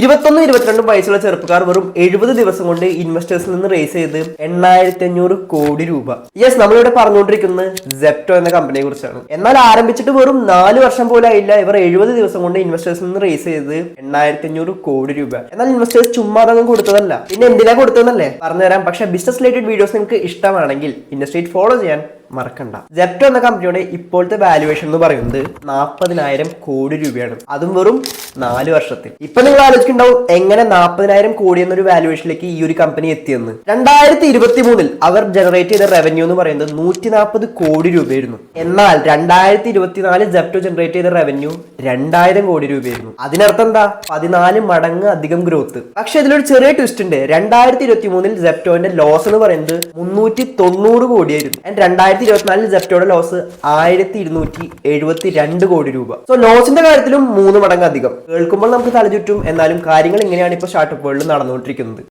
ഇരുപത്തൊന്നും ഇരുപത്തിരണ്ടും വയസ്സുള്ള ചെറുപ്പക്കാർ വെറും എഴുപത് ദിവസം കൊണ്ട് ഇൻവെസ്റ്റേഴ്സിൽ നിന്ന് റേസ് ചെയ്ത് എണ്ണായിരത്തി അഞ്ഞൂറ് കോടി രൂപ. യെസ് നമ്മളിവിടെ പറഞ്ഞുകൊണ്ടിരിക്കുന്നത് സെപ്റ്റോ എന്ന കമ്പനിയെ കുറിച്ചാണ്. എന്നാൽ ആരംഭിച്ചിട്ട് വെറും നാല് വർഷം പോലും ആയില്ല. ഇവർ എഴുപത് ദിവസം കൊണ്ട് ഇൻവെസ്റ്റേഴ്സിൽ നിന്ന് റേസ് ചെയ്ത് എണ്ണായിരത്തി അഞ്ഞൂറ് കോടി രൂപ. എന്നാൽ ഇൻവെസ്റ്റേഴ്സ് ചുമ്മാ അതങ്ങ് കൊടുത്തതല്ല. പിന്നെ എന്തിനാ കൊടുത്തതെന്നല്ലേ? പറഞ്ഞുതരാം. പക്ഷേ ബിസിനസ് റിലേറ്റഡ് വീഡിയോസ് നിങ്ങൾക്ക് ഇഷ്ടമാണെങ്കിൽ ഇൻഡസ്ട്രീറ്റ് ഫോളോ ചെയ്യാൻ മറക്കണ്ട. ജെപ്റ്റോ എന്ന കമ്പനിയുടെ ഇപ്പോഴത്തെ വാല്യുവേഷൻ എന്ന് പറയുന്നത് നാൽപ്പതിനായിരം കോടി രൂപയാണ്. അതും വെറും നാല് വർഷത്തിൽ. ഇപ്പൊ നിങ്ങൾ ആലോചിക്കുന്നുണ്ടാവും എങ്ങനെ നാൽപ്പതിനായിരം കോടി എന്നൊരു വാല്യുവേഷനിലേക്ക് ഈ ഒരു കമ്പനി എത്തിയെന്ന്. രണ്ടായിരത്തി ഇരുപത്തി മൂന്നിൽ അവർ ജനറേറ്റ് ചെയ്ത റവന്യൂ എന്ന് പറയുന്നത് നൂറ്റി നാൽപ്പത് കോടി രൂപയായിരുന്നു. എന്നാൽ രണ്ടായിരത്തി ഇരുപത്തിനാല് ജെപ്റ്റോ ജനറേറ്റ് ചെയ്ത റവന്യൂ രണ്ടായിരം കോടി രൂപയായിരുന്നു. അതിനർത്ഥം എന്താ? പതിനാല് മടങ്ങ് അധികം ഗ്രോത്ത് പക്ഷെ ഇതിലൊരു ചെറിയ ട്വിസ്റ്റ് ഉണ്ട്. രണ്ടായിരത്തി ഇരുപത്തി മൂന്നിൽ ജെപ്റ്റോന്റെ ലോസ് എന്ന് പറയുന്നത് മുന്നൂറ്റി തൊണ്ണൂറ് കോടിയായിരുന്നു രണ്ടായിരത്തി ഇരുപത്തിനാലിൽ ജെപ്റ്റോയുടെ ലോസ് ആയിരത്തി ഇരുന്നൂറ്റി എഴുപത്തി രണ്ട് കോടി രൂപ. സോ ലോസിന്റെ കാര്യത്തിലും മൂന്ന് മടങ്ങ് അധികം. കേൾക്കുമ്പോൾ നമുക്ക് തലചുറ്റും എന്നാലും കാര്യങ്ങൾ ഇങ്ങനെയാണ് ഇപ്പോൾ സ്റ്റാർട്ടപ്പ് വേൾഡിൽ നടന്നുകൊണ്ടിരിക്കുന്നത്.